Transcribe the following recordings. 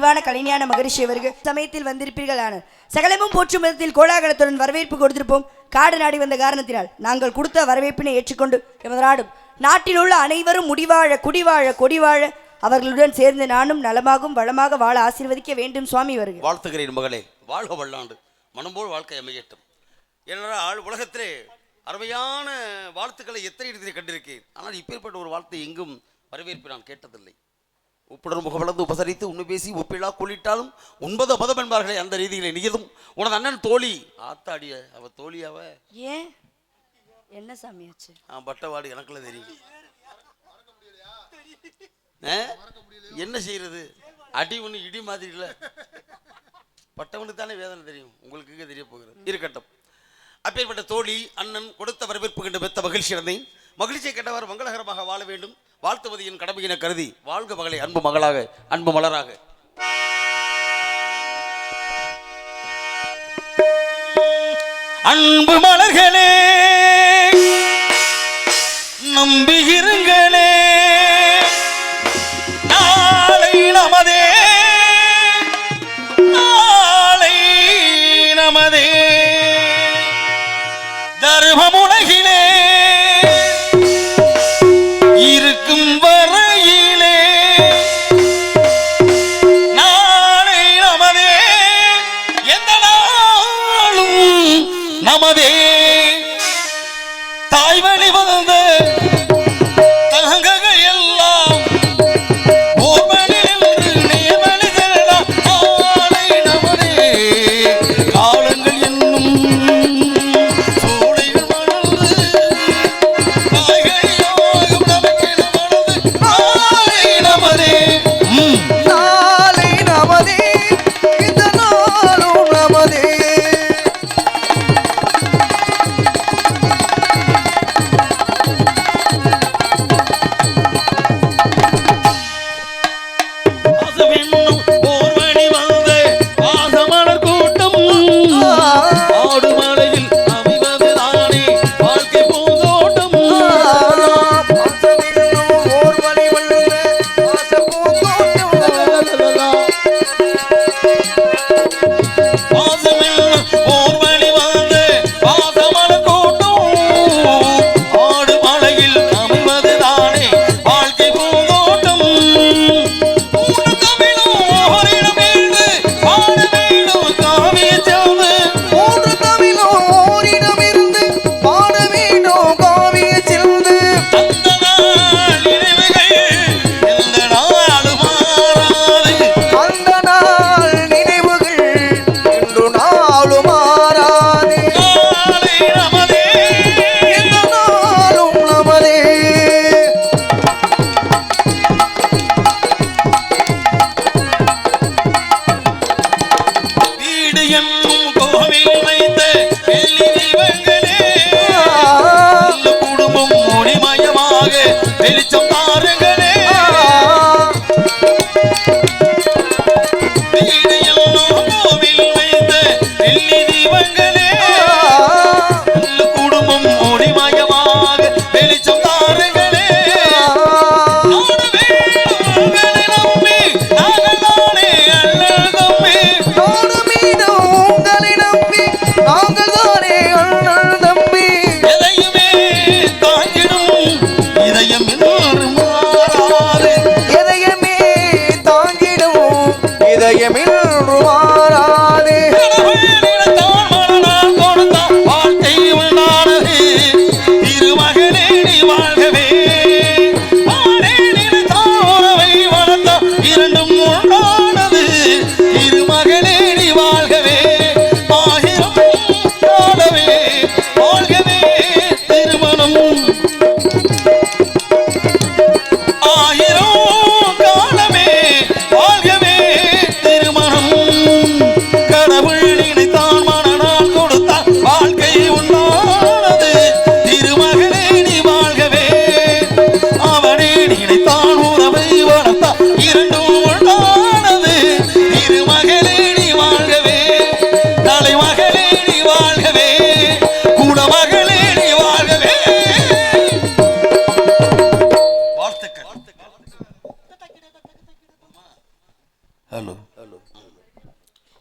அறிவான கலைஞான மகரிஷி அவர்கள் சமயத்தில் வந்திருப்பீர்கள் ஆன சகலமும் போற்றும் விதத்தில் கோலாகலத்துடன் வரவேற்பு கொடுத்திருப்போம். காடு நாடி வந்த காரணத்தினால் நாங்கள் கொடுத்த வரவேற்பினை ஏற்றுக்கொண்டு எமது நாடும் நாட்டில் உள்ள அனைவரும் முடிவாழ குடிவாழ கொடிவாழ அவர்களுடன் சேர்ந்து நானும் நலமாகவும் வளமாக வாழ ஆசீர்வதிக்க வேண்டும் சுவாமி வருக. வாழ்த்துகிறேன் மகளே. வாழ்க வல்லாண்டு. மனம்போல் வாழ்க்கை அமையட்டும். ஏனென்றால் உலகத்திலே அருமையான வாழ்த்துக்களை எத்தனை இடத்திலே கண்டிருக்கேன் ஆனால் இப்பேற்பட்ட ஒரு வாழ்த்தை எங்கும் வரவேற்பு நான் கேட்டதில்லை. உப்புடன் முகவளர்ந்து உபசரித்து உண்ணு பேசி ஒப்பிழா கொள்ளிட்டாலும் உண்பது மதம் என்பார்களே அந்த ரீதியிலே நீதும் உனது அண்ணன் தோழி. ஆத்தாடிய அவ தோழி அவ ஏன்? என்ன சாமியாச்சு ஆ பட்டவாடு எனக்குள்ள தெரியும்? என்ன செய்யறது? அடி ஒன்று இடி மாதிரி இல்லை. பட்டவனுக்கு தானே வேதனை தெரியும். உங்களுக்கு தெரிய போகிறது? இருக்கட்டும். அப்பேற்பட்ட தோழி அண்ணன் கொடுத்த வரவேற்பு கண்டு பெத்த மகிழ்ச்சி அடைந்தேன். மகிழ்ச்சியை கண்டவர் மங்களகரமாக வாழ வேண்டும். வாழ்த்துவது என் கருதி வாழ்க மகளை அன்பு மகளாக அன்பு மலராக. அன்பு மலர்களே நம்பியிருங்களே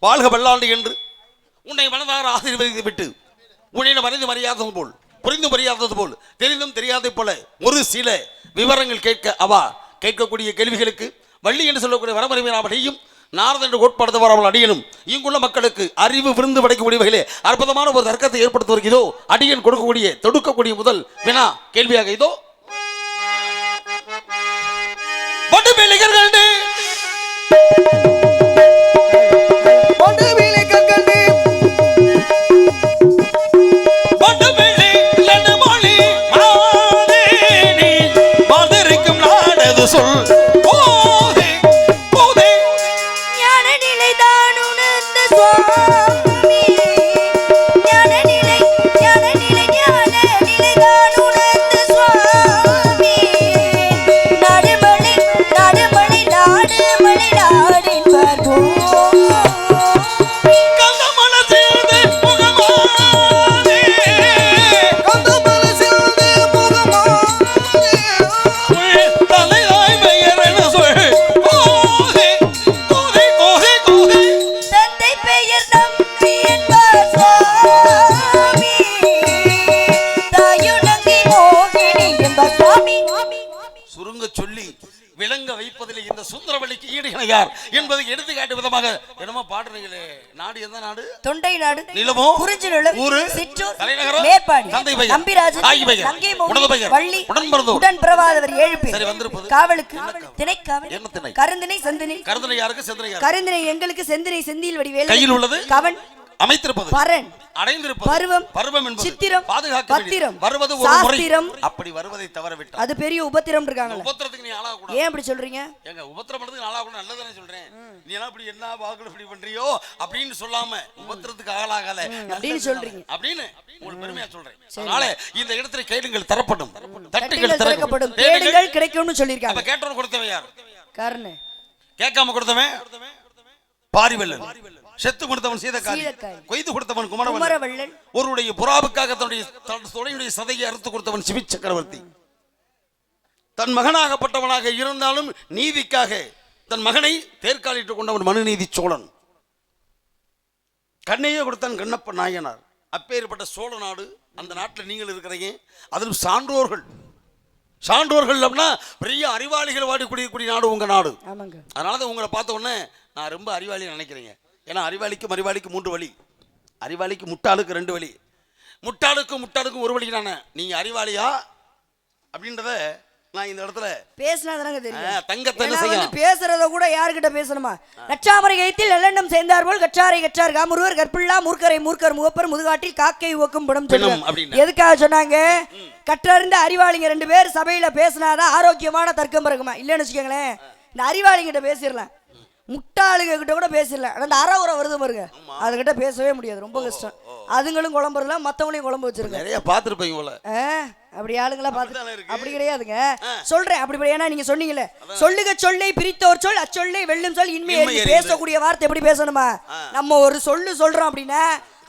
வாழ்க பல்லாண்டு என்று உன்னை மனதார ஆசீர்வதித்து விட்டு உன்னை மறைந்து மரியாதது போல் புரிந்து மரியாதது போல் தெரிந்தும் தெரியாதது போல ஒரு சில விவரங்கள் கேட்க அவா கேட்கக்கூடிய கேள்விகளுக்கு வள்ளி என்று சொல்லக்கூடிய வரமறிவினால் அடையும் நாரத என்று கோட்பாடு வராமல் அடியனும் இங்குள்ள மக்களுக்கு அறிவு விருந்து படைக்கக்கூடிய வகையிலே அற்புதமான ஒரு தர்க்கத்தை ஏற்படுத்தி வருகிறதோ அடியன் கொடுக்கக்கூடிய தொடுக்கக்கூடிய முதல் வினா கேள்வியாக இதோ. பட்டு சொல். போதே போதே. ஞான நிலைதான் உணர்ந்த சுவாமி இணையார் என்பதை எடுத்துக்காட்டு விதமாக என்னமோ பாடுறீங்களே. நாடு எந்த நாடு? தொண்டை நாடு. நிலமோ? குறிஞ்சி நிலம். ஊரு? சிற்றூர். தலைநகரம் மேற்பாடி தந்தை பெயர். நம்பிராஜன் தாய் பெயர். தங்கை பெயர். வள்ளி. உடன் பிறந்தோர் உடன் பிறவாதவர் ஏழு பேர். சரி வந்திருப்பது. காவலுக்கு. திணைக்காவல். என்ன திணை? கருந்தினை சந்தினை கருதனை யாருக்கு? செந்தனை கருந்தினை எங்களுக்கு செந்தினை செந்தியில் வடிவேல். கையில் உள்ளது? கவன். அமைத்திருப்பது. பரன் அடைந்திருப்பது. பருவம் பருவம் என்பது. சித்திரம் பாதுகாக்க பத்திரம். வருவது ஒரு முறை. அப்படி வருவதை தவற விட்டார் அது பெரிய உபத்திரம் இருக்காங்களே உபத்திரத்துக்கு நீ ஆளாக கூடாது ஏன் அப்படி சொல்றீங்க? எங்க உபத்திரம் பண்ணதுக்கு ஆளாக கூட நல்லதானே சொல்றேன். நீ எல்லாம் இப்படி என்ன வாக்குல இப்படி பண்றியோ அப்படின்னு சொல்லாம உபத்திரத்துக்கு ஆளாகாத. அப்படின்னு சொல்றீங்க. அப்படின்னு உங்களுக்கு பெருமையா சொல்றேன். அதனால இந்த இடத்துல கேளுங்கள் தரப்படும். தட்டுகள் திறக்கப்படும். தேடுங்கள் கிடைக்கும்னு அப்ப சொல்லியிருக்காங்க கேட்டவன் கொடுத்தவன் யார்? கர்ணு கேட்காம கொடுத்தவன்? பாரிவல்லன். செத்து கொடுத்தவன் சீதக்காரி. கொய்து கொடுத்தவன் குமரவல்லன். குமரவள்ளல் ஒருவருடைய புறாவுக்காக தன்னுடைய தன் தொடையுடைய சதையை அறுத்து கொடுத்தவன் சிவி சக்கரவர்த்தி. தன் மகனாகப்பட்டவனாக இருந்தாலும் நீதிக்காக தன் மகனை தேர்காலிட்டு கொண்டவன் மனுநீதி சோழன். கண்ணையே கொடுத்தான் கண்ணப்ப நாயனார். அப்பேற்பட்ட சோழ நாடு அந்த நாட்டில் நீங்கள் இருக்கிறீங்க. அதிலும் சான்றோர்கள். சான்றோர்கள் அப்படின்னா பெரிய அறிவாளிகள் வாடி குடியக்கூடிய நாடு உங்க நாடு. அதனால தான் உங்களை பார்த்த உடனே நான் ரொம்ப அறிவாளி நினைக்கிறீங்க. ஏன்னா அறிவாளிக்கும் அறிவாளிக்கு மூன்று வழி. அறிவாளிக்கு முட்டாளுக்கு ரெண்டு வழி. முட்டாளுக்கும் முட்டாளுக்கும் ஒரு வழி தானே. நீங்க அறிவாளியா? அப்படின்றத நான் இந்த இடத்துல பேசினா தானங்க ஆ, தெரியும் தங்கத்தை என்ன ஏன்னா வந்து செய்யலாம் பேசுறத கூட யாருக்கிட்ட பேசணுமா? நச்சாமரை கைத்தில் நல்லெண்ணம் சேர்ந்தார் போல் கச்சாரை கச்சார் காமுருவர். கற்பில்லா மூர்க்கரை மூர்க்கர் முகப்பர் முதுகாட்டில் காக்கை ஓக்கும் புடம். அப்படின்னு. எதுக்காக சொன்னாங்க? கற்றறிந்த அறிவாளிங்க ரெண்டு பேர் சபையில பேசினாதான் ஆரோக்கியமான தர்க்கம் பிறகுமா இல்லைன்னு வச்சுக்கோங்களேன். இந்த அறிவாளிங்கிட்ட பேசிடலாம். முட்டாளுங்க கிட்ட கூட பேசிடலாம் ஆனா இந்த அறவுரை வருது பாருங்க. அதுகிட்ட பேசவே முடியாது. ரொம்ப கஷ்டம். அதுங்களும் குழம்புறல மத்தவங்களையும் குழம்பு வச்சிருக்க நிறைய பார்த்துருப்பீங்க போல. அப்படி ஆளுங்களா பார்த்து. அப்படி கிடையாதுங்க. சொல்றேன். அப்படி ஏன்னா நீங்க சொன்னீங்கல்ல. சொல்லுக சொல்லை பிரித்தோர் சொல் அச்சொல்லை வெல்லும் சொல் இன்மை இன்மை அறிந்து அறிந்து. பேசக்கூடிய வார்த்தை எப்படி பேசணுமா? நம்ம ஒரு சொல்லு சொல்றோம் அப்படின்னா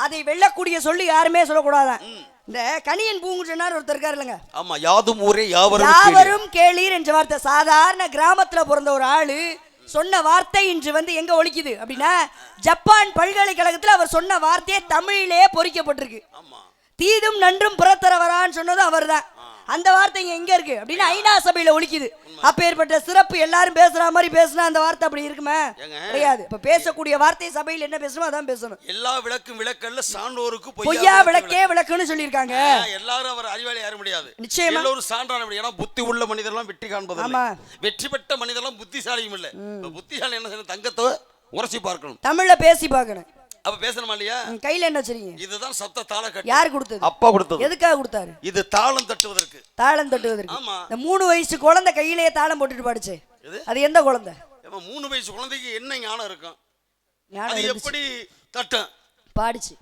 அதை வெல்லக்கூடிய சொல்லு யாருமே சொல்லக்கூடாதான் இந்த கணியன் பூங்குன்றனார் ஒருத்தர் இருக்காரு இல்லைங்க. ஆமா யாதும் ஊரே யாவரும். யாவரும் கேளீர் என்ற வார்த்தை. சாதாரண கிராமத்துல பிறந்த ஒரு ஆளு சொன்ன வார்த்தை இன்று வந்து எங்க ஒலிக்குது அப்படின்னா ஜப்பான் பல்கலைக்கழகத்துல அவர் சொன்ன வார்த்தையே தமிழிலே பொறிக்கப்பட்டிருக்கு. தீதும் நன்றும் புறத்தரவரான்னு சொன்னதும் அவர்தான். அந்த வார்த்தை இங்க எங்க இருக்கு? அப்படின்னு ஐநா சபையில ஒலிக்குது. அப்பேற்பட்ட சிறப்பு எல்லாரும் பேசுற மாதிரி பேசினா அந்த வார்த்தை அப்படி இருக்குமா? கிடையாது. இப்ப பேசக்கூடிய வார்த்தை சபையில் என்ன பேசணுமோ அதான் பேசணும். எல்லா விளக்கும் விளக்கல்ல சான்றோருக்கு பொய்யா விளக்கே விளக்குன்னு சொல்லியிருக்காங்க. எல்லாரும் அவர் அறிவாளி யார முடியாது நிச்சயமா. எல்லோரும் சான்றான முடியும் ஏன்னா புத்தி உள்ள மனிதர்லாம் வெற்றி காண்பது. வெற்றி பெற்ற மனிதர்லாம் புத்திசாலியும் இல்ல. புத்திசாலி என்ன செய்யணும்? தங்கத்தை உரசி பார்க்கணும். தமிழ்ல பேசி பார்க்கணும். அப்ப பேசணுமா இல்லையா? கையில என்ன வச்சிருக்கீங்க? இதுதான் சப்த தாள கட்டு. யார் கொடுத்தது? அப்பா கொடுத்தது. எதுக்காக கொடுத்தாரு? இது தாளம் தட்டுவதற்கு. தாளம் தட்டுவதற்கு. ஆமா. இந்த மூணு வயசு குழந்தை கையிலேயே தாளம் போட்டுட்டு பாடுச்சு? அது எந்த குழந்தை? மூணு வயசு குழந்தைக்கு என்ன ஞானம் இருக்கும்? ஞானம் அது. எப்படி தட்டும்? பாடுச்சு.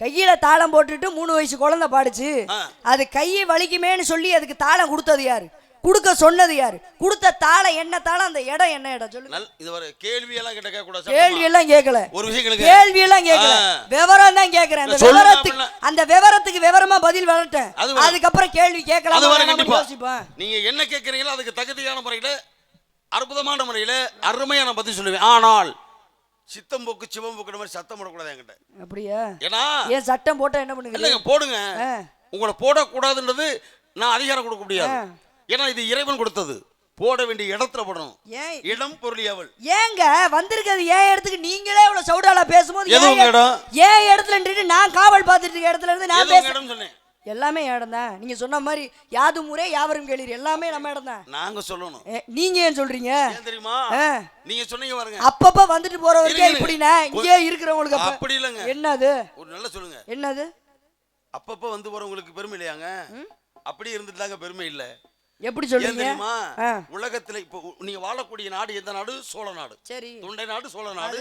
கையில தாளம் போட்டுட்டு மூணு வயசு குழந்தை பாடுச்சு. அது கையை வலிக்குமேன்னு சொல்லி அதுக்கு தாளம் கொடுத்தது யாரு? கொடுக்க சொன்னது யாரு? கொடுத்த தாளம் என்ன தாளம் அந்த இடம் என்ன இடம் சொல்லு இது ஒரு கேள்வி எல்லாம் கேட்க கூடாது கேள்வி. எல்லாம் கேட்கல. ஒரு விஷயம். கேள்வி எல்லாம் கேட்கல. விவரம் தான் கேட்கிறேன். அந்த விவரத்துக்கு. அந்த விவரத்துக்கு விவரமா பதில் வரட்டேன். அதுக்கப்புறம் கேள்வி கேட்கலாம் யோசிப்பேன் நீங்க என்ன கேட்கறீங்களோ அதுக்கு தகுதியான முறையில அற்புதமான முறையில அருமையா நான் பதில் சொல்லுவேன். ஆனால் சித்தம் போக்கு சிவம் போக்குற மாதிரி சத்தம் போடக்கூடாது என்கிட்ட. அப்படியா? ஏன்னா ஏன் சட்டம் போட்டா என்ன பண்ணுங்க போடுங்க. உங்களை போடக்கூடாதுன்றது நான் அதிகாரம் கொடுக்க முடியாது. ஏன்னா இது இறைவன் கொடுத்தது. போட வேண்டிய இடத்துல போடணும். ஏன் இடம் பொருளியவள் ஏங்க வந்திருக்கிறது ஏன் இடத்துக்கு? நீங்களே இவ்வளவு சவுடாலா பேசும்போது ஏன் இடத்துல நான் காவல் பார்த்துட்டு இருக்க இடத்துல இருந்து நான் எது உங்க பேச இடம் சொன்னேன். எல்லாமே இடம் தான். நீங்க சொன்ன மாதிரி யாது முறை யாவரும் கேளீர். எல்லாமே நம்ம இடம் தான். நாங்க சொல்லணும். நீங்க ஏன் சொல்றீங்க? தெரியுமா. நீங்க சொன்னீங்க பாருங்க. அப்பப்ப வந்துட்டு போறவருக்கே இருங்க, இப்படின்னா இங்கே இருக்கிறவங்களுக்கு அப்ப- அப்படி இல்லைங்க. என்னது? ஒரு நல்ல சொல்லுங்க. என்னது? அப்பப்ப வந்து போறவங்களுக்கு பெருமை இல்லையாங்க? அப்படி இருந்துட்டாங்க பெருமை இல்ல. எப்படி சொல்றீங்க? தெரியுமா. உலகத்துல இப்போ நீங்க வாழக்கூடிய நாடு எந்த நாடு? சோழ நாடு. சரி. தொண்டை நாடு சோழ நாடு.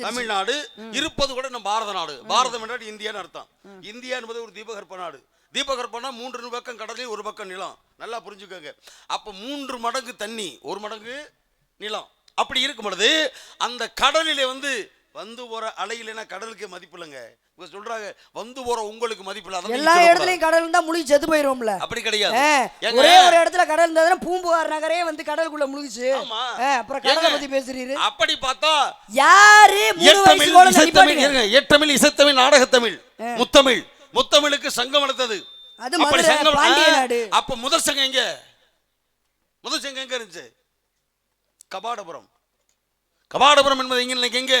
தமிழ்நாடு. இருப்பது கூட நம்ம பாரத நாடு. பாரதம் என்றால் இந்தியான்னு அர்த்தம். இந்தியா என்பது ஒரு தீபகற்ப நாடு. தீபகற்பனா மூன்று பக்கம் கடலில் ஒரு பக்கம் நிலம். நல்லா புரிஞ்சுக்கோங்க. அப்ப மூன்று மடங்கு தண்ணி ஒரு மடங்கு நிலம். அப்படி இருக்கும் பொழுது அந்த கடலிலே வந்து வந்து போற அலையிலனா கடலுக்கு மதிப்பு இல்லைங்க. இவங்க சொல்றாங்க வந்து போற உங்களுக்கு மதிப்பு இல்லை எல்லா. இடத்துலயும் கடல் இருந்தா முழுகி செத்து போயிருவோம்ல. அப்படி கிடையாது. ஒரே ஒரு இடத்துல கடல் இருந்தா பூம்புகார் நகரே வந்து கடலுக்குள்ள முழுகுச்சு. அப்புறம் கடலை பத்தி பேசுறீரு. அப்படி பார்த்தா யாரு எட்டமிழ் இசைத்தமிழ் எட்டமிழ் இசைத்தமிழ் நாடகத்தமிழ் முத்தமிழ். முத்தமிழுக்கு சங்கம் வளர்த்தது. அது அப்படி சங்கம். அப்ப முதல் சங்கம் எங்க? முதல் சங்கம் எங்க இருந்துச்சு? கபாடபுரம். கபாடபுரம் என்பது எங்க இன்னைக்கு எங்க?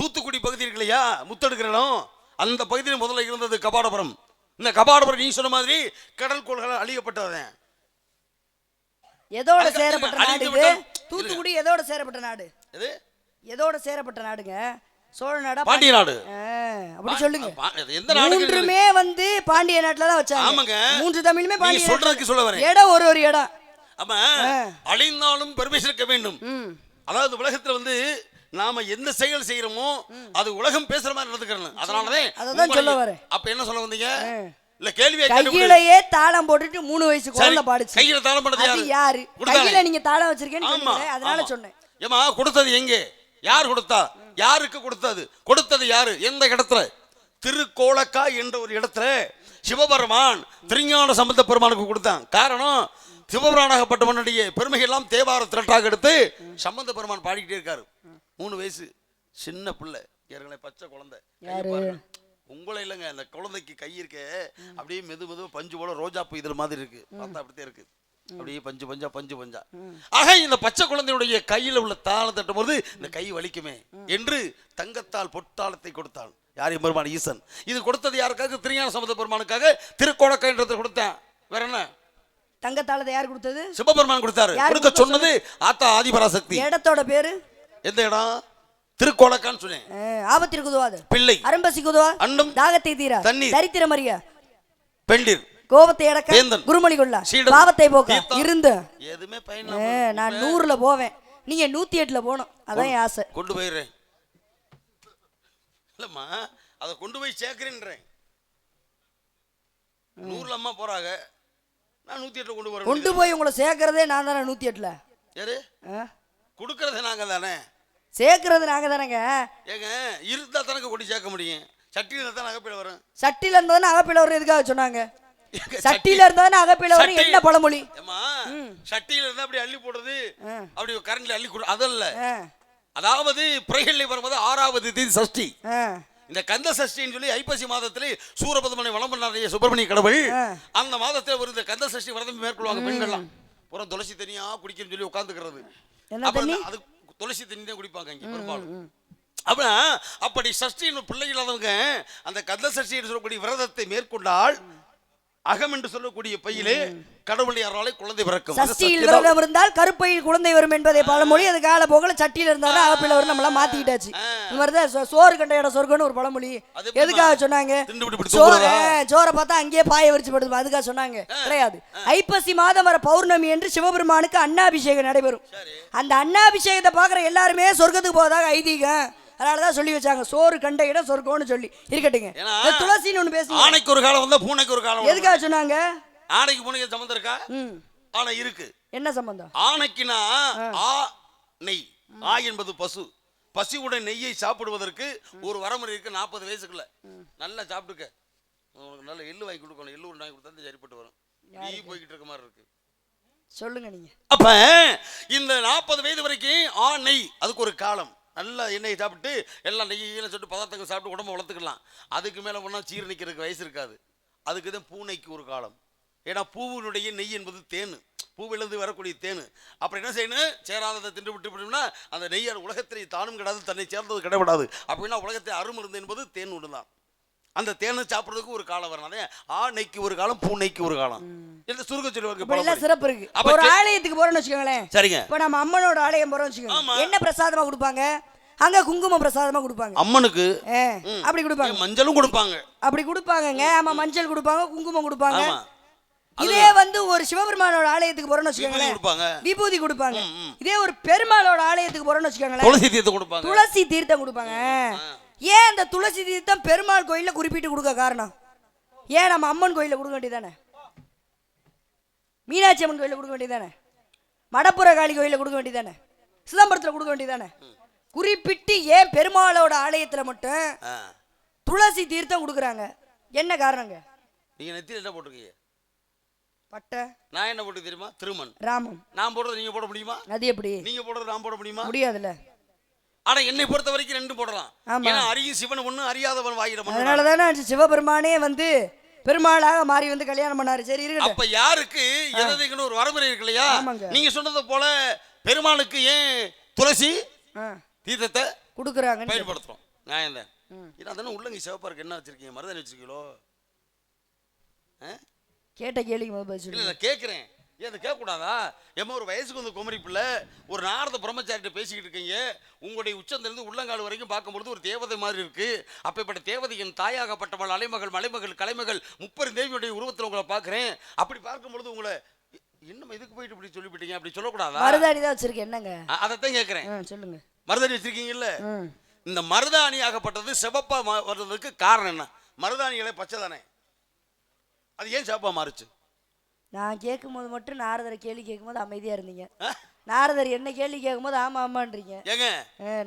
தூத்துக்குடி பகுதி இருக்கு இல்லையா? முத்தெடுக்கிற இடம் அந்த பகுதியில் முதல்ல இருந்தது கபாடபுரம். இந்த கபாடபுரம் நீ சொன்ன மாதிரி கடல் கோள்கள் அழியப்பட்டது. எதோட சேரப்பட்ட நாடு. தூத்துக்குடி எதோட சேரப்பட்ட நாடு? எது? எதோட சேரப்பட்ட நாடுங்க? சோழ நாடா பாண்டிய நாடு. அப்படி சொல்லுங்க. மூன்றுமே வந்து பாண்டிய நாட்டுல தான் வச்சாங்க. ஆமாங்க. மூன்று தமிழுமே பாண்டிய சொல்றதுக்கு சொல்ல வரேன். இடம் ஒரு ஒரு இடம். ஆமா. அழிந்தாலும் பெருமை சேர்க்க வேண்டும். அதாவது உலகத்துல வந்து நாம எந்த செயல் செய்யறோமோ அது உலகம் பேசுற மாதிரி நடந்துக்கிறோம் அதனாலதான் உங்களை- சொல்ல வரேன். அப்ப என்ன சொல்ல வந்தீங்க? இல்ல கேட்டு கையிலேயே தாளம் போட்டுட்டு மூணு வயசு குழந்தை பாடுச்சு. கையில தாளம் அது யாரு. கையில நீங்க தாளம் வச்சிருக்கேன்னு அதனால. சொன்னேன். ஏமா கொடுத்தது எங்கே? யார் கொடுத்தா? யாருக்கு கொடுத்தது? கொடுத்தது யாரு? எந்த இடத்துல? திருக்கோலக்கா என்ற ஒரு இடத்துல சிவபெருமான் திருஞான சம்பந்த பெருமானுக்கு கொடுத்தான். காரணம் சிவபெருமானாகப்பட்டவனுடைய பெருமை எல்லாம் தேவார திரட்டாக எடுத்து சம்பந்த பெருமான் பாடிக்கிட்டே இருக்காரு. மூணு வயசு சின்ன பிள்ளை. ஏற்கனவே பச்சை குழந்தை. உங்களை இல்லைங்க அந்த குழந்தைக்கு கை இருக்க. அப்படியே மெது மெதுவா பஞ்சு போல ரோஜா பூ இதழ் மாதிரி இருக்கு. பார்த்தா அப்படித்தான் இருக்கு. அப்படியே பஞ்சு பஞ்சா பஞ்சு பஞ்சா. ஆக இந்த பச்சை குழந்தையுடைய கையில உள்ள தாளம் தட்டும் போது இந்த கை வலிக்குமே. என்று தங்கத்தால் பொட்டாளத்தை கொடுத்தான் யார் பெருமான் ஈசன். இது கொடுத்தது யாருக்காக? திருஞான சம்பந்த பெருமானுக்காக திருக்கோணக்கன்றதை கொடுத்தேன். வேற என்ன? தங்க தாளத்தை யார் கொடுத்தது? சிவபெருமான் கொடுத்தாரு. கொடுக்க சொன்னது? ஆத்தா ஆதிபராசக்தி. இடத்தோட பேரு? எந்த இடம்? திருக்கோணக்கான்னு சொன்னேன். ஆபத்திற்கு உதவாது பிள்ளை. அரும்பசிக்கு உதவா அண்டம் தாகத்தை தீரா? தண்ணீர். தரித்திரம் அறிய? பெண்டிர். கோபத்தை அடக்க வேந்தன். குருமணி கொள்ளா. பாவத்தை போக்க. இருந்து? எதுவுமே பயன் நான் நூறுல போவேன். நீங்க நூத்தி எட்டுல போகணும். அதான் என் ஆசை. கொண்டு போயிடுறேன். இல்லம்மா அதை கொண்டு போய் சேர்க்கிறேன்றேன். நூறுல அம்மா போறாங்க. நான் நூத்தி எட்டுல கொண்டு வரேன் கொண்டு போய் உங்களை சேர்க்கறதே நான் தானே நூத்தி எட்டுல? யாரு? கொடுக்கறது நாங்க தானே சேர்க்கறது நாங்க தானேங்க ஏங்க இருந்தா தனக்கு கொண்டு சேர்க்க முடியும். சட்டியில் தான் நகைப்பீட வரும். சட்டியில இருந்தா அகப்பில வரும் எதுக்காக சொன்னாங்க? சட்டியில இருந்தா அகப்பில வரும் என்ன பழமொழி? சட்டியில இருந்தா அப்படி அள்ளி போடுறது. அப்படி கரண்ட்ல அள்ளி கொடு அதல்ல. அதாவது பிறைகளில் வரும்போது ஆறாவது தேதி சஷ்டி. இந்த கந்த சஷ்டின்னு சொல்லி ஐப்பசி மாதத்திலே சூரபதமனை வளம் பண்ணாரிய சுப்பிரமணிய கடவுள். அந்த மாதத்தில் ஒரு இந்த கந்த சஷ்டி விரதம் மேற்கொள்வாங்க பெண்கள்லாம். புறம் துளசி தனியா குடிக்கணும்னு சொல்லி உட்காந்துக்கிறது அப்புறம்? அது துளசி தண்ணி தான் குடிப்பாங்க இங்க பெரும்பாலும். அப்படின்னா அப்படி சஷ்டின்னு பிள்ளை இல்லாதவங்க அந்த கந்த சஷ்டி என்று சொல்லக்கூடிய விரதத்தை மேற்கொண்டால் அகம் என்று சொல்லக்கூடிய பையிலே கடவுளை யாராலே குழந்தை பிறக்கும். சஷ்டியில். விரதம் இருந்தால் கருப்பையில் குழந்தை வரும் என்பதை பழமொழி அது கால போகல சட்டியில இருந்தாலும் அகப்பில வரும் நம்மளாம் மாத்திக்கிட்டாச்சு. இந்த மாதிரிதான் சோ- சோறு கண்ட இடம் சொர்க்கம்னு ஒரு பழமொழி? எதுக்காக சொன்னாங்க? சோறு சோறை பார்த்தா அங்கேயே பாய விரிச்சு படுது அதுக்காக சொன்னாங்க. கிடையாது. ஐப்பசி மாதம் வர பௌர்ணமி என்று சிவபெருமானுக்கு அன்னாபிஷேகம் நடைபெறும். அந்த அன்னாபிஷேகத்தை பார்க்குற எல்லாருமே சொர்க்கத்துக்கு போவதாக ஐதீகம். அதனாலதான் சொல்லி வச்சாங்க. சோறு கண்ட இடம் சொர்க்கம்னு சொல்லி. இருக்கட்டுங்க. துளசின்னு ஒண்ணு பேசுங்க. ஆணைக்கு ஒரு காலம் வந்தா பூனைக்கு ஒரு காலம். எதுக்காக சொன்னாங்க? ஆணைக்கு பூனைக்கு சம்மந்தம் இருக்கா? ஆனை இருக்கு. என்ன சம்பந்தம் ஆணைக்குனா ஆ. நெய். ஆ என்பது பசு. பசுவுடைய நெய்யை சாப்பிடுவதற்கு ஒரு வரமுறை இருக்கு நாற்பது வயசுக்குள்ள. நல்லா சாப்பிட்டுக்க. உனக்கு நல்ல எள்ளு வாங்கி கொடுக்கணும். எள்ளு உண்டாக்கி கொடுத்தா தான் சரிப்பட்டு வரும். நீ போய்கிட்டு இருக்க மாதிரி இருக்கு. சொல்லுங்க நீங்க. அப்ப இந்த நாற்பது வயது வரைக்கும் ஆ நெய் அதுக்கு ஒரு காலம். நல்லா எண்ணெயை சாப்பிட்டு எல்லாம் நெய்யில் சொல்லிட்டு பதார்த்தங்கள் சாப்பிட்டு உடம்பு வளர்த்துக்கலாம். அதுக்கு மேலே ஒன்றா சீரணிக்கிறதுக்கு வயசு இருக்காது. அதுக்கு தான் பூனைக்கு ஒரு காலம். ஏன்னா பூவினுடைய நெய் என்பது தேன். பூவிலிருந்து வரக்கூடிய தேன். அப்புறம் என்ன செய்யணும்? சேராததை தின்று விட்டு விட்டோம்னா அந்த நெய்யார் உலகத்தை தானும் கிடாது தன்னை சேர்ந்தது கிடையாது அப்படின்னா உலகத்தை அருமருந்து என்பது தேன் ஒன்று தான் அந்த தேனை சாப்பிட்றதுக்கு ஒரு காலம் வரணும். அதே ஆ நெய்க்கு ஒரு காலம் பூ நெய்க்கு ஒரு காலம். என்று சுருக்க சொல்லுவாங்க. சிறப்பு இருக்கு. அப்ப ஒரு ஆலயத்துக்கு போறோம்னு வச்சுக்கோங்களேன். சரிங்க. இப்ப நம்ம அம்மனோட ஆலயம் போறோம்னு. வச்சுக்கோங்க. என்ன பிரசாதமா கொடுப்பாங்க? அங்க குங்குமம் பிரசாதமா கொடுப்பாங்க. அம்மனுக்கு. அப்படி கொடுப்பாங்க. மஞ்சளும் கொடுப்பாங்க. அப்படி கொடுப்பாங்கங்க. ஆமா மஞ்சள் கொடுப்பாங்க குங்குமம் கொடுப்பாங்க. இதே வந்து ஒரு சிவபெருமானோட ஆலயத்துக்கு போறோம்னு வச்சுக்கோங்களேன். விபூதி கொடுப்பாங்க. இதே ஒரு பெருமாளோட ஆலயத்துக்கு போறோம்னு வச்சுக்கோங்களேன். துளசி தீர்த்தம் கொடுப்பாங்க. துளசி தீர்த்தம் கொடுப்பாங்க. ஏன் அந்த துளசி தீர்த்தம் பெருமாள் கோயில்ல குறிப்பிட்டு கொடுக்க காரணம்? ஏன் நம்ம அம்மன் கோயில்ல கொடுக்க வேண்டியதானே மீனாட்சி அம்மன் கோயில்ல கொடுக்க வேண்டியதானே மடப்புற காளி கோயில்ல கொடுக்க வேண்டியதானே சிதம்பரத்துல கொடுக்க வேண்டியதானே குறிப்பிட்டு ஏன் பெருமாளோட ஆலயத்துல மட்டும். துளசி தீர்த்தம் கொடுக்குறாங்க? என்ன காரணங்க? நீங்க நெத்தியில் என்ன போட்டிருக்கீங்க? பட்டை. நான் என்ன போட்டு தெரியுமா? திருமண். ராமம் நான் போடுறது நீங்க போட முடியுமா? அது எப்படி? நீங்க போடுறது நான் போட முடியுமா? முடியாதுல்ல. ஆனா என்னை பொறுத்த வரைக்கும் ரெண்டு போடலாம். ஏன்னா அறியும் சிவன் ஒண்ணு அறியாதவன் வாயிட மண்ணு அதனால தானே சிவபெருமானே வந்து பெருமாளாக மாறி வந்து கல்யாணம் பண்ணாரு. சரி இருக்கட்டும். அப்ப யாருக்கு எதைக்குன்னு ஒரு வரமுறை இருக்கு இல்லையா. நீங்க சொன்னது போல பெருமாளுக்கு ஏன் துளசி தீர்த்தத்தை கொடுக்குறாங்கன்னு பயன்படுத்துறோம்? நியாயம் தான் ஏன்னா அதனால உள்ளங்க சிவப்பா இருக்கு. என்ன வச்சிருக்கீங்க? மருதாணி வச்சிருக்கீங்களோ? கேட்ட கேள்விக்கு முதல் நான் கேட்குறேன் ஏன் அதை கேட்கக்கூடாதா? ஏம்மா ஒரு வயசுக்கு வந்து குமரி பிள்ளை ஒரு நாரத பிரம்மச்சாரிட்ட பேசிக்கிட்டு இருக்கீங்க. உங்களுடைய உச்சந்திலிருந்து உள்ளங்கால் வரைக்கும் பார்க்கும்பொழுது ஒரு தேவதை மாதிரி இருக்கு. அப்பேற்பட்ட தேவதையின் தாயாகப்பட்டவள் அலைமகள் மலைமகள் கலைமகள் முப்பெரும் தேவியுடைய உருவத்தில் உங்களை பார்க்குறேன். அப்படி பார்க்கும்பொழுது உங்களை என்னம்மா இதுக்கு போயிட்டு இப்படி சொல்லிவிட்டீங்க? அப்படி சொல்லக்கூடாதா? மருதாணி தான் வச்சிருக்கேன். என்னங்க? அ- அதைத்தான் கேட்குறேன். சொல்லுங்க. மருதாணி வச்சிருக்கீங்கல்ல? இந்த மருதாணி ஆகப்பட்டது சிவப்பா வர்றதுக்கு காரணம் என்ன? மருதாணி இலை பச்சை தானே? அது ஏன் சிவப்பா மாறுச்சு? நான் கேட்கும்போது மட்டும் நாரதரை கேள்வி கேட்கும்போது அமைதியா இருந்தீங்க? நாரதர் என்ன கேள்வி கேட்கும்போது ஆமா ஆமான்றீங்க.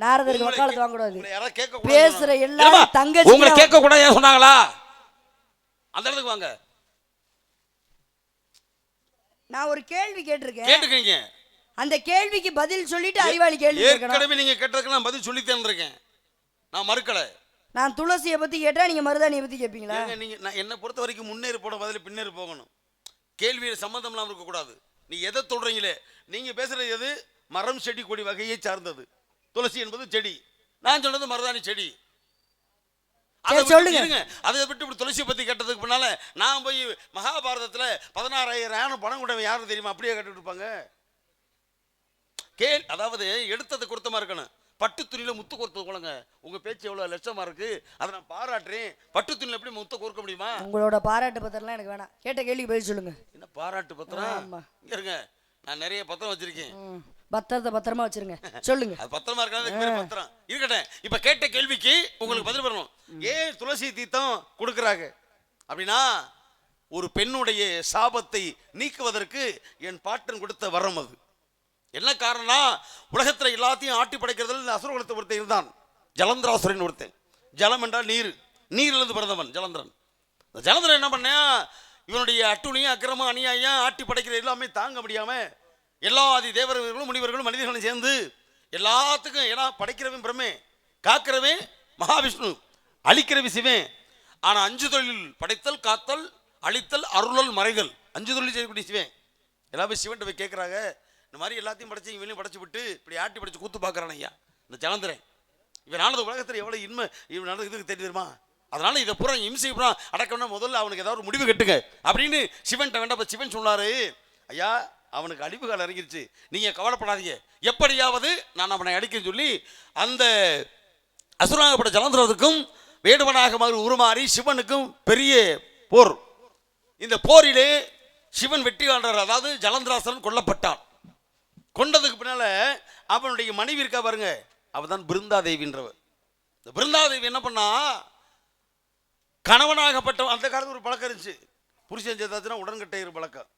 நாரதருக்கு வக்காலத்து வாங்கக்கூடாது பேசுற எல்லாரும் தங்கச்சி உங்களை கேட்க கூடாது சொன்னாங்களா? அந்த இடத்துக்கு வாங்க. நான் ஒரு கேள்வி கேட்டிருக்கேன். கேட்டுக்கீங்க அந்த கேள்விக்கு பதில் சொல்லிட்டு அறிவாளி கேள்வி கேட்கணும். ஏற்கனவே நீங்க கேட்டதுக்கு நான் பதில் சொல்லித்தேன் இருக்கேன் நான் மறுக்கல. நான் துளசியை பத்தி கேட்டா நீங்க மருதாணியை பத்தி கேட்பீங்களா நீங்க நான் என்னை பொறுத்த வரைக்கும் முன்னேறி போன பதில் பின்னேறி போகணும். கேள்வியில் சம்மந்தம் இல்லாமல் இருக்கக்கூடாது நீ எதை சொல்றீங்களே? நீங்க பேசுறது எது? மரம் செடி கொடி வகையை சார்ந்தது. துளசி என்பது செடி. நான் சொன்னது மருதாணி செடி. சொல்லுங்க. அதை விட்டு இப்படி துளசி பத்தி கேட்டதுக்கு பின்னால நான் போய் மகாபாரதத்துல பதினாறாயிரம் யானை பணம் கொண்டவன் யாரும் தெரியுமா? அப்படியே கேட்டுட்டு இருப்பாங்க. கேள் அதாவது எடுத்தது கொடுத்தமா இருக்கணும். பட்டு துணியில முத்து கோர்த்து கொள்ளுங்க உங்க பேச்சு எவ்வளவு லட்சமா இருக்கு? அதை நான் பாராட்டுறேன். பட்டு துணியில எப்படி முத்த கோர்க்க முடியுமா? உங்களோட பாராட்டு பத்திரம்லாம் எனக்கு வேணாம். கேட்ட கேள்விக்கு பதில் சொல்லுங்க. என்ன பாராட்டு பத்திரம். இங்க இருங்க. நான் நிறைய பத்திரம் வச்சிருக்கேன். பத்திரத்தை பத்திரமா வச்சிருங்க. சொல்லுங்க. அது பத்திரமா இருக்கா அதுக்கு பேரு பத்திரம். இருக்கட்டும். இப்ப கேட்ட கேள்விக்கு உங்களுக்கு பதில் வரணும் ஏன் துளசி தீர்த்தம் கொடுக்குறாங்க? அப்படின்னா ஒரு பெண்ணுடைய சாபத்தை நீக்குவதற்கு என் பாட்டன் கொடுத்த வரம் அது. என்ன காரணம்னா உலகத்தில் எல்லாத்தையும் ஆட்டி படைக்கிறதுல இந்த அசுர ஒருத்தன் இருந்தான். ஜலந்திராசுரன் ஒருத்தன். ஜலம் என்றால் நீர். நீரிலிருந்து பிறந்தவன் ஜலந்திரன். இந்த ஜலந்திரன் என்ன பண்ணேன் இவனுடைய அட்டுணியும் அக்கிரமம் அநியாயம் ஆட்டி படைக்கிற எல்லாமே தாங்க முடியாமல் எல்லா ஆதி தேவர்களும் முனிவர்களும் மனிதர்களும் சேர்ந்து எல்லாத்துக்கும் ஏன்னா படைக்கிறவன் பிரமே காக்கிறவன் மகாவிஷ்ணு. அழிக்கிறவன் சிவன். ஆனால் அஞ்சு தொழில் படைத்தல் காத்தல் அழித்தல் அருளல் மறைகள் அஞ்சு தொழில் செய்யக்கூடிய சிவன். எல்லாமே சிவன் போய் கேட்குறாங்க இந்த மாதிரி எல்லாத்தையும் படைச்சு இவனையும் படைச்சு விட்டு இப்படி ஆட்டி படைச்சு கூத்து பார்க்குறான் ஐயா. இந்த ஜலந்திரன் இவன் ஆனது உலகத்தில் எவ்வளோ இன்மை இவன் நடந்து இதுக்கு தெரியுமா? அதனால இதை பூரா இம்சை பூரா அடக்கம்னா முதல்ல அவனுக்கு ஏதாவது ஒரு முடிவு கட்டுங்க. அப்படின்னு சிவன் வேண்டாம் சிவன் சொன்னாரு ஐயா அவனுக்கு அழிவு காலம் இறங்கிருச்சு. நீங்கள் கவலைப்படாதீங்க. எப்படியாவது நான் அவனை அடிக்கன்னு சொல்லி அந்த அசுராகப்பட்ட ஜலந்திரத்துக்கும் வேடுவனாக மாதிரி உருமாறி சிவனுக்கும் பெரிய போர். இந்த போரிலே சிவன் வெற்றி காண்றார். அதாவது ஜலந்திராசன் கொல்லப்பட்டான். கொண்டதுக்கு பின்னால் அவனுடைய மனைவி இருக்கா பாருங்க. அவள் தான் பிருந்தாதேவின்றவர். இந்த பிருந்தாதேவி என்ன பண்ணா கணவனாகப்பட்ட அந்த காலத்தில் ஒரு பழக்கம் இருந்துச்சு. புருஷன் சேர்த்தாச்சுன்னா உடன்கட்டையர் பழக்கம்.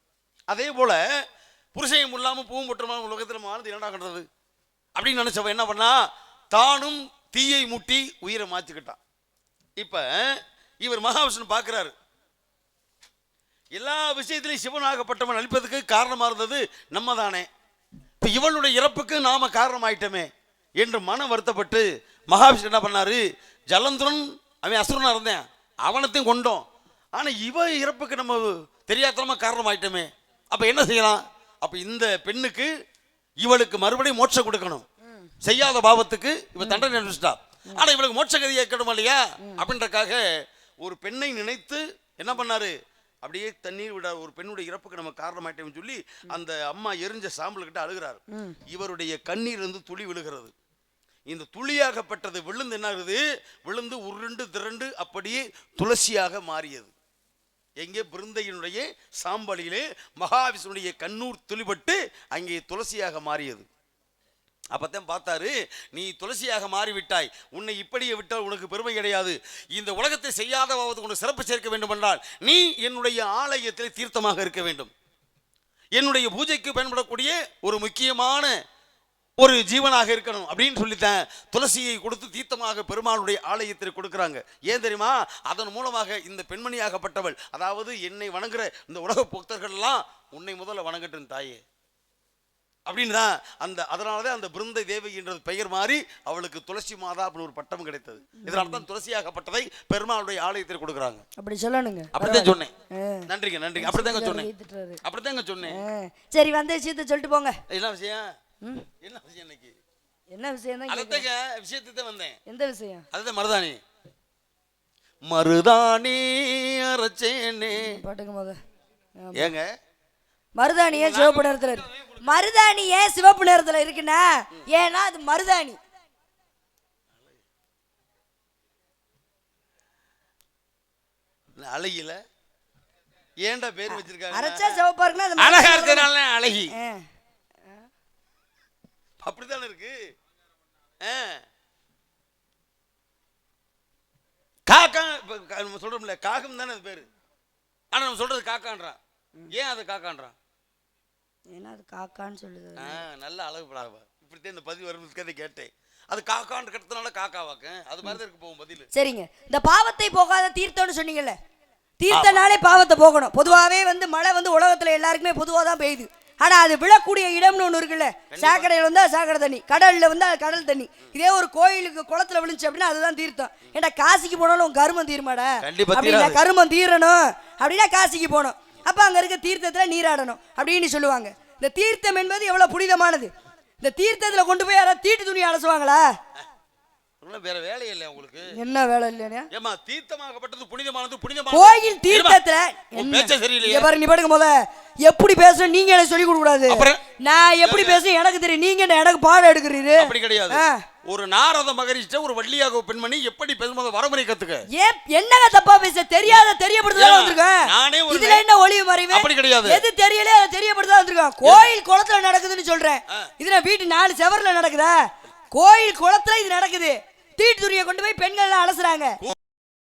அதே போல் புருஷையும் இல்லாமல் பூவும் முற்றமான உலகத்தில் மாறுது என்னடா கண்டது? அப்படின்னு நினச்சவன் என்ன பண்ணா தானும் தீயை மூட்டி உயிரை மாற்றிக்கிட்டான் இப்போ இவர் மகாவிஷ்ணு பார்க்குறாரு எல்லா விஷயத்திலையும் சிவனாகப்பட்டவன் அழிப்பதற்கு காரணமாக இருந்தது நம்ம தானே இப்ப இவனுடைய இறப்புக்கு நாம காரணமாயிட்டோமே என்று மனம் வருத்தப்பட்டு மகாவிஷ்ணு என்ன பண்ணாரு? ஜலந்துரன் அவன் அசுரனா இருந்தேன். அவனத்தையும் கொண்டோம். ஆனா இவ இறப்புக்கு நம்ம தெரியாதனமா காரணமாயிட்டோமே. அப்ப என்ன செய்யலாம்? அப்ப இந்த பெண்ணுக்கு இவளுக்கு மறுபடியும் மோட்சம் கொடுக்கணும். செய்யாத பாவத்துக்கு இவ தண்டனை அனுப்பிச்சிட்டா ஆனா இவளுக்கு மோட்ச கதி ஏற்கணும் இல்லையா? அப்படின்றக்காக ஒரு பெண்ணை நினைத்து என்ன பண்ணாரு? அப்படியே தண்ணீர் விட ஒரு பெண்ணுடைய இறப்புக்கு நம்ம காரணமாயிட்டோம்னு சொல்லி அந்த அம்மா எரிஞ்ச சாம்பல்கிட்ட அழுகிறார். இவருடைய கண்ணீர் இருந்து துளி விழுகிறது. இந்த துளியாகப்பட்டது விழுந்து என்ன ஆகுது? விழுந்து உருண்டு திரண்டு அப்படியே துளசியாக மாறியது. எங்கே? பிருந்தையினுடைய சாம்பலிலே மகாவிஷ்ணுடைய கண்ணூர் துளிபட்டு அங்கே துளசியாக மாறியது. அப்பத்தான் பார்த்தாரு நீ துளசியாக மாறிவிட்டாய். உன்னை இப்படியே விட்டால் உனக்கு பெருமை கிடையாது. இந்த உலகத்தை செய்யாதவாவது பாவத்துக்கு உனக்கு சிறப்பு சேர்க்க வேண்டும் என்றால் நீ என்னுடைய ஆலயத்தில் தீர்த்தமாக இருக்க வேண்டும். என்னுடைய பூஜைக்கு பயன்படக்கூடிய ஒரு முக்கியமான ஒரு ஜீவனாக இருக்கணும். அப்படின்னு சொல்லித்தான் துளசியை கொடுத்து தீர்த்தமாக பெருமாளுடைய ஆலயத்தில் கொடுக்குறாங்க. ஏன் தெரியுமா? அதன் மூலமாக இந்த பெண்மணியாகப்பட்டவள் அதாவது என்னை வணங்குற இந்த உலக பக்தர்கள்லாம் உன்னை முதல்ல வணங்கட்டும் தாயே. அப்படின்னு தான் அந்த அதனால தான் அந்த பிருந்தை தேவகின்றது பெயர் மாறி அவளுக்கு துளசி மாதா அப்படின்னு ஒரு பட்டம் கிடைத்தது. இதனால தான் துளசியாகப்பட்டதை பெருமாளுடைய ஆலயத்தில் கொடுக்குறாங்க. அப்படி சொல்லணுங்க. அப்படித்தான் சொன்னேன். நன்றிங்க நன்றிங்க. அப்படித்தாங்க சொன்னேன். திட்டுறாரு. அப்படித்தாங்க சொன்னேன். சரி வந்த விஷயத்த சொல்லிட்டு போங்க. என்ன விஷயம். என்ன விஷயம் இன்னைக்கு? என்ன விஷயம் தான் அதத்தங்க விஷயத்துக்கு தான் வந்தேன். எந்த விஷயம்? அதுதான் மருதாணி. மருதாணி அரைச்சேனே. பாட்டுக்கு முத. ஏங்க மருதாணி ஏன் சிவப்பு நிறத்துல இருக்கு. மருதாணி ஏன் சிவப்பு நிறத்துல இருக்குன்னா ஏன்னா அது மருதாணி. அழகில ஏன்டா பேர் வச்சிருக்காங்க? அரைச்சா சிவப்பா இருக்குன்னா அது அழகா மருதாணி. இருக்கிறனால அழகி. அப்படித்தானே இருக்கு. காக்கா நம்ம சொல்றோம்ல காகம் தானே அது பேரு. ஆனா நம்ம சொல்றது காக்கான்றான் ஏன் அது காக்கான்றான் ஏன்னா அது காக்கான்னு சொல்லுது ஆ, நல்ல அழகு படாவா இப்படித்தான் இந்த பதிவு வரும்போது கேட்டேன். அது காக்கான்னு கட்டதுனால காக்காவாக்க அது மாதிரி தான் இருக்கு போகும் பதில். சரிங்க. இந்த பாவத்தை போகாத தீர்த்தம்னு சொன்னீங்கல்ல? தீர்த்தனாலே பாவத்தை போகணும். பொதுவாகவே வந்து மழை வந்து உலகத்துல எல்லாருக்குமே பொதுவாக தான் பெய்யுது. ஆனா அது விழக்கூடிய இடம்னு ஒன்று இருக்குல்ல? சாக்கடையில் வந்தா சாக்கடை தண்ணி கடல்ல வந்தா அது கடல் தண்ணி. இதே ஒரு கோயிலுக்கு குளத்துல விழுந்துச்சு அப்படின்னா அதுதான் தீர்த்தம். ஏன்டா காசிக்கு போனாலும் கருமம் தீருமாடா? அப்படின்னா. கருமம் தீரணும். அப்படின்னா காசிக்கு போகணும். அப்போ அங்கே இருக்க தீர்த்தத்தில் நீராடணும் அப்படின்னு சொல்லுவாங்க. இந்த தீர்த்தம் என்பது எவ்வளோ புனிதமானது. இந்த தீர்த்தத்தில் கொண்டு போய் யாராவது தீட்டு துணி அலசுவாங்களா? வேற வேலையே இல்லை உங்களுக்கு? என்ன வேலை இல்லையா ஏமா தீர்த்தமாகப்பட்டது புனிதமானது புனிதமானது. கோயில் தீர்த்தத்துல பேச்ச சரியில்லையே. பாருங்க நீ பாருங்க முத எப்படி பேசணும் நீங்க எனக்கு சொல்லி கொடுக்க கூடாது? நான் எப்படி பேசணும் எனக்கு தெரியும். நீங்க என்ன எனக்கு பாடம் எடுக்கிறீரு? அப்படி கிடையாது. ஒரு நாரத மகரிஷ்ட ஒரு வள்ளியாக பெண்மணி எப்படி பேசும்போது வரமுறை கத்துக்க? ஏன் என்னங்க தப்பா பேச தெரியாத தெரியப்படுத்ததான் ஏன்? வந்திருக்கேன் நானே இதுல என்ன ஒளிவு மறைவு? அப்படி கிடையாது. எது தெரியல அதை தெரியப்படுத்ததான் வந்திருக்கேன் கோயில் குளத்துல நடக்குதுன்னு சொல்றேன். இதுல வீட்டு நாலு செவர்ல நடக்குதா? கோயில் குளத்துல இது நடக்குது. தீட்டு துணியை கொண்டு போய் பெண்கள் எல்லாம் அலசுறாங்க.